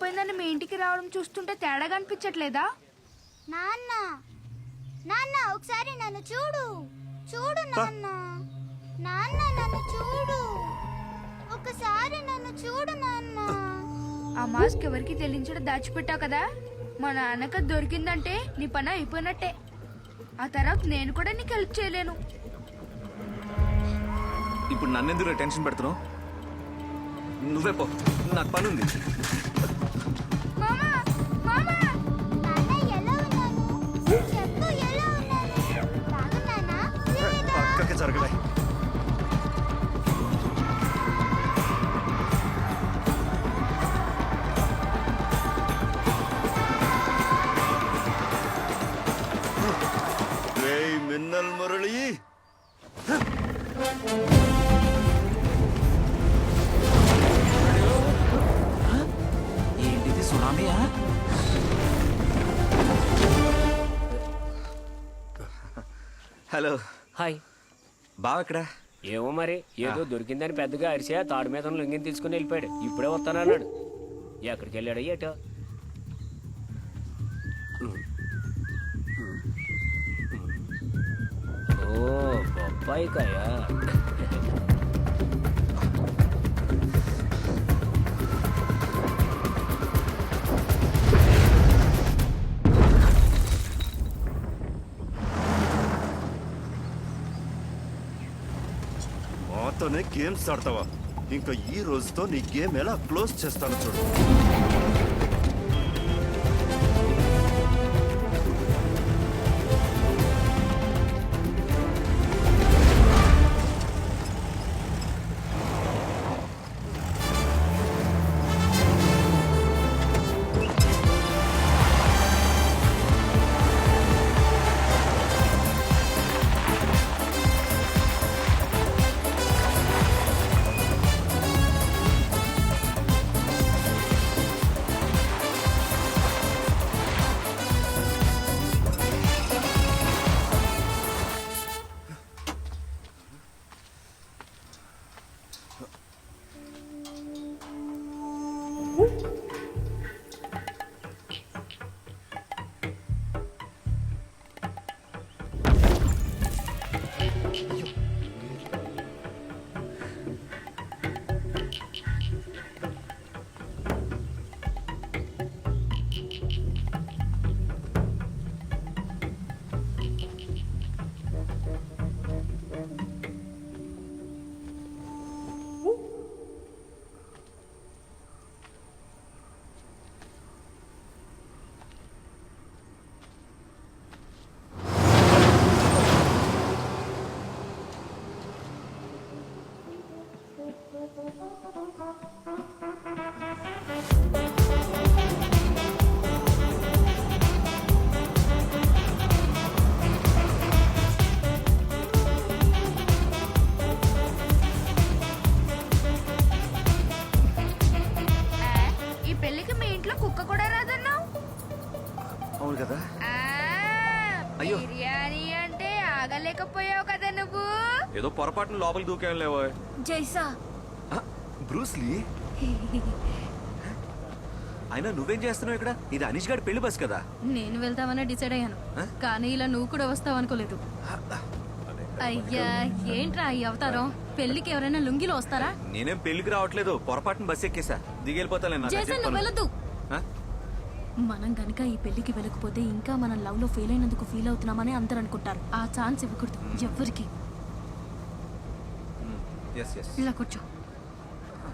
పోయిందని మీ ఇంటికి రావడం చూస్తుంటే తేడాగా అనిపించట్లేదా? నాన్న నాన్న ఒకసారి నన్ను చూడు. చూడు నాన్న. నాన్న నన్ను చూడు. ఒకసారి నన్ను చూడు నాన్న. ఆ మాస్క్ ఎవరికి తెలియచడం దాచిపెట్టావు కదా. మా నాన్నక దొరికిందంటే నీ పని అయిపోయినట్టే. ఆ తర్వాత నేను కూడా నీకు హెల్ప్ చేయలేను. ఇప్పుడు నన్నెందుకు టెన్షన్ పెడుతున్నావు? నువ్వే పో. నాకు పని ఉంది మామా మామా హలో. హాయ్. బావ ఎక్కడ? ఏమో మరి ఏదో దొరికిందని పెద్దగా అరిసా తాడు మీద లింగిని తీసుకుని వెళ్ళిపోయాడు. ఇప్పుడే వస్తానన్నాడు ఎక్కడికి వెళ్ళాడు ఏటో? ఓ బొప్పాయి నాతోనే గేమ్స్ ఆడతావా? ఇంకా ఈ రోజుతో నీ గేమ్ ఎలా క్లోజ్ చేస్తాను చూడు. అంటే ఆగలేకపోయావు కదా నువ్వు? ఏదో పొరపాటున లోపలికి దూకేం లేవో జైసా. బ్రూస్లీ అయినా నువ్వేం చేస్తున్నావు ఇక్కడ? ఇది అనీష్ గారి పెళ్ళి బస్ కదా? నేను వెళ్తామని డిసైడ్ అయ్యాను. కానీ ఇలా నువ్వు కూడా వస్తావు అనుకోలేదు. అయ్యా ఏంట్రా ఈ అవతారం? పెళ్ళికి ఎవరైనా లుంగిలో వస్తారా? నేనేం పెళ్ళికి రావట్లేదు. పొరపాటున బస్ ఎక్కేసా. అర్జెంట్ నువ్వు. మనం గనుక ఈ పెళ్ళికి వెళ్ళకపోతే ఇంకా మనం లవ్లో ఫెయిల్ అయినందుకు ఫీల్ అవుతున్నామని అందరు అనుకుంటారు. ఆ ఛాన్స్ ఇవ్వకూడదు. ఎస్ ఇలా కూర్చో.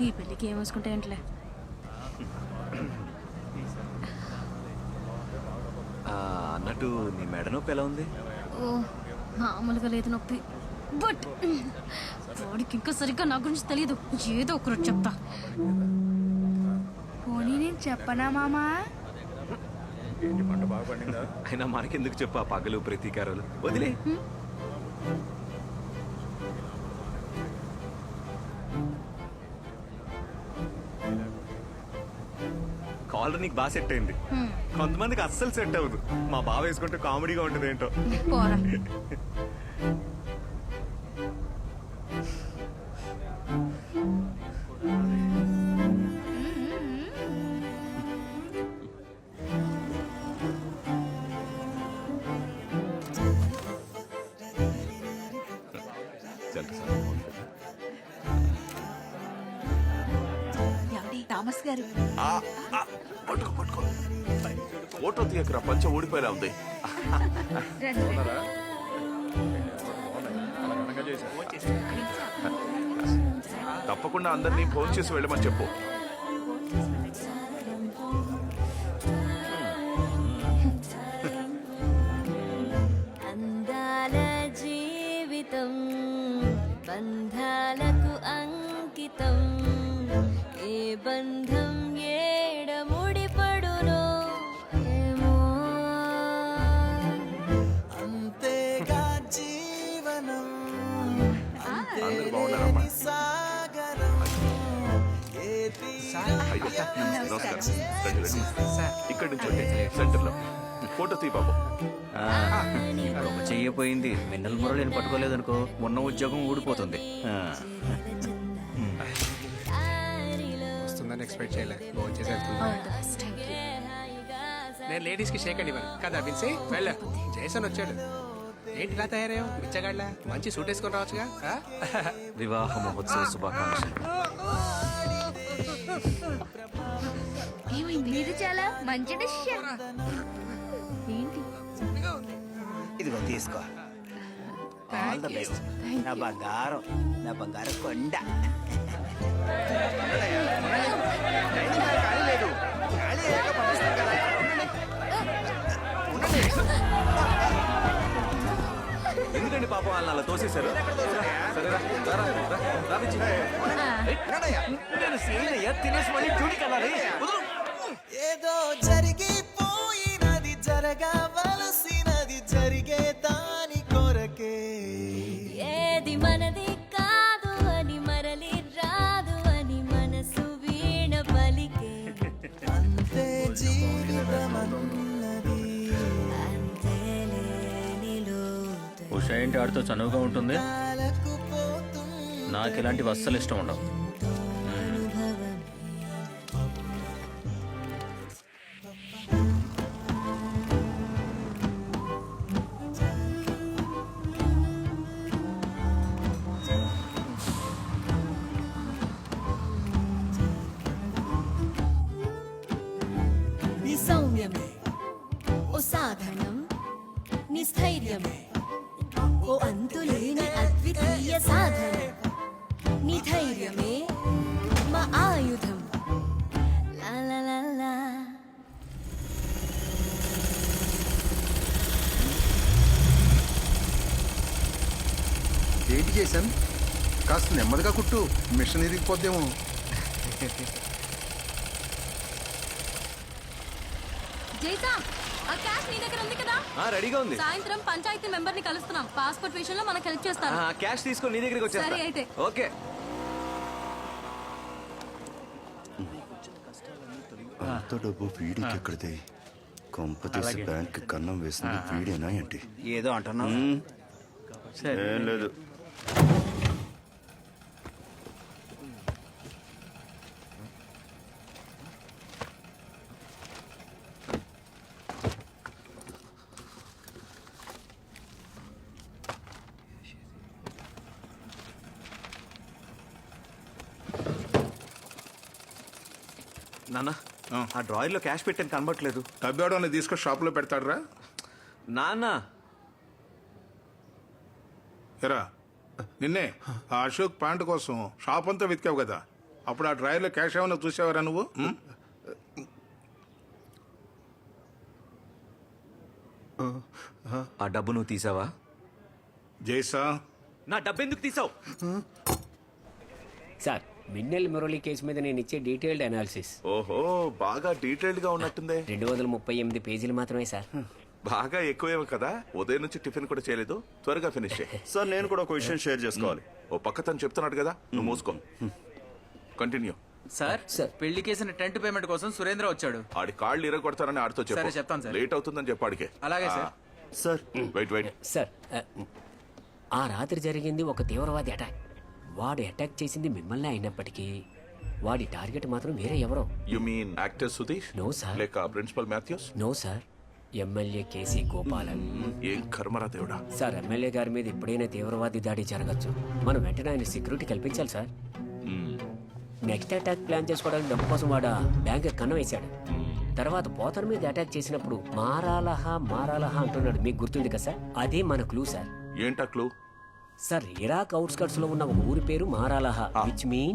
ఈ పెళ్ళికి ఏమేసుకుంటే ఏంట్లే ఆ, అన్నట్టు నీ మెడ నొప్పి ఎలా ఉంది? ఓ మామూలుగా లేదు నొప్పి. బట్ వాడికి ఇంకా సరిగ్గా నా గురించి తెలియదు. ఏదో ఒకరు చెప్తా. పోనీ నేను చెప్పనా మామా? అయినా మనకెందుకు చెప్పు ఆ పగలు ప్రతీకారాలు? వదిలే. కాలర్ నీకు బాగా సెట్ అయింది. కొంతమందికి అస్సలు సెట్ అవ్వదు. మా బావ వేసుకుంటే కామెడీగా ఉంటుంది ఏంటో పోరా గారు. ఆ, ఆ, పట్టుకో పట్టుకో. ఫోటో తీయకరా పంచ ఊడిపోయేలా ఉంది. తప్పకుండా అందరినీ ఫోన్ చేసి వెళ్ళమని చెప్పు. అందరూ బాగున్నారమ్మా. సాగరం ఏ అయ్యో నమస్కారం. రండి, రండి. ఇక్కడి నుంచి వచ్చే సెంటర్లో ఫోటో తీ బాబు. చెయ్యపోయింది మిన్నల్ మురళిని పట్టుకోలేదనుకో ఉన్న ఉద్యోగం ఊడిపోతుంది. ఆ. వస్తుందని ఎక్స్పెక్ట్ చేయలే. వచ్చేసి వెళ్తున్నా నేను లేడీస్కి షేక్ అండి ఇవ్వను. కదా విన్సీ వెళ్ళ. జేసన్ వచ్చాడు. ఏంటి ఇలా తయారయ్యావు? బిచ్చగాడ్లా మంచి సూట్ వేసుకొని రావచ్చుగా ఆ? వివాహ మహోత్సవ శుభాకాంక్షలు. ఇది చాలా మంచి డిసిషన్. ఏంటి? ఇదిగో తీసుకో. ఆల్ ద బెస్ట్ నా బంగారం నా బంగారం కొండ. ఎందుకండి పాపం వాళ్ళని అలా తోసేశారు? సరేరా రారా, రా, రా, విజయ్. నేను సీనయ్య తినేసి మళ్ళీ డ్యూటీకి వెళ్ళాలి. వదలు. ఏదో జరిగిపోయినది జరగవలసినది జరిగే దాని కొరకే. ఏది మనది? ఏంటి ఆడితో చనువుగా ఉంటుంది? నాకు ఇలాంటివి అస్సలు ఇష్టం ఉండవు. సౌమ్యమే ఓ సాధనం. నిస్థైర్యమే. ఓ అంతులేని అద్వితీయ సాధన. నీ ధైర్యమే మా ఆయుధం. ఏంటి చేశాను కాస్త నెమ్మదిగా కుట్టు మిషన్ ఇరిగిపోద్దేమో. జైసా ఆ క్యాష్ నీ దగ్గర ఉంది కదా? ఆ, రెడీగా ఉంది. సాయంత్రం పంచాయతీ మెంబర్ని కలుస్తున్నాం. పాస్పోర్ట్ విషయంలో మనకు హెల్ప్ చేస్తాను ఆ, క్యాష్ తీసుకొని నీ దగ్గరికి సరే అయితే. ఓకే. అంత డబ్బు వీడికి ఎక్కడిది? కొంప తీసి బ్యాంక్ కన్నం వేసింది వీడేనా ఏంటి? ఏదో అంటున్నావు. సరే. ఏం లేదు. నాన్న ఆ. డ్రాయర్లో క్యాష్ పెట్టాను కనబట్లేదు డబ్బేవాడు తీసుకొని షాప్లో పెడతాడురా? నాన్న. ఎరా నిన్నే ఆ అశోక్ ప్యాంట్ కోసం షాప్ అంతా వెతికావు కదా. అప్పుడు ఆ డ్రాయర్లో క్యాష్ ఏమైనా చూసావరా నువ్వు? ఆ డబ్బు నువ్వు తీసావా? జైసా. నా డబ్బు ఎందుకు తీసావు? సార్ మిన్నెల్ మురళి కేసు మీద నేను ఇచ్చే డీటెయిల్డ్ అనాలిసిస్. ఓహో బాగా డీటెయిల్డ్గా ఉన్నట్టుందే. రెండు వందల ముప్పై ఎనిమిది పేజీలు మాత్రమే సార్. బాగా ఎక్కువేమో కదా ఉదయం నుంచి టిఫిన్ కూడా చేయలేదు త్వరగా ఫినిష్ చేయి. సార్ నేను కూడా ఒక విషయం షేర్ చేసుకోవాలి. ఓ పక్క తను చెప్తున్నాడు కదా నువ్వు మూసుకో. Continue sir sir. పెళ్ళి కేసిన టెంట్ పేమెంట్ కోసం సురేంద్ర వచ్చాడు. ఆడి కాళ్ళు ఇరగొడతారని ఆడితో సరే, చెప్పు చెప్తాను సార్. లేట్ అవుతుందని చెప్పాడికే అలాగే sir. Sir. Wait wait sir ఆ, ఆ రాత్రి జరిగింది ఒక తీవ్రవాది అటాక్ వాడు అటాక్ చేసింది మిమ్మల్ని అయినప్పటికీ వాడి టార్గెట్ మాత్రం వేరే ఎవరో. You mean actor Sudheesh no sir లేక principal Mathews no sir MLA K C Gopalan ఏం కర్మరా దేవుడా? సార్ ఎమ్మెల్యే గారి మీద ఎప్పుడైనా తీవ్రవాది దాడి జరగచ్చు. మనం వెంటనే ఆయన సెక్యూరిటీ కల్పించాలి సార్ నెక్స్ట్ అటాక్ ప్లాన్ చేసుకోవడానికి డబ్బు కోసం వాడు బ్యాంక్ కన్న వేశాడు. Hmm. తర్వాత పోతన మీద అటాక్ చేసినప్పుడు మారాలహా మారాలహా అంటున్నాడు. మీకు గుర్తుంది కదా సార్ అదే మన క్లూ సార్ ఏంటా క్లూ సార్ ఇరాక్ అవుట్స్కట్స్లో ఉన్న ఒక ఊరి పేరు మారాలహ విచ్ మీన్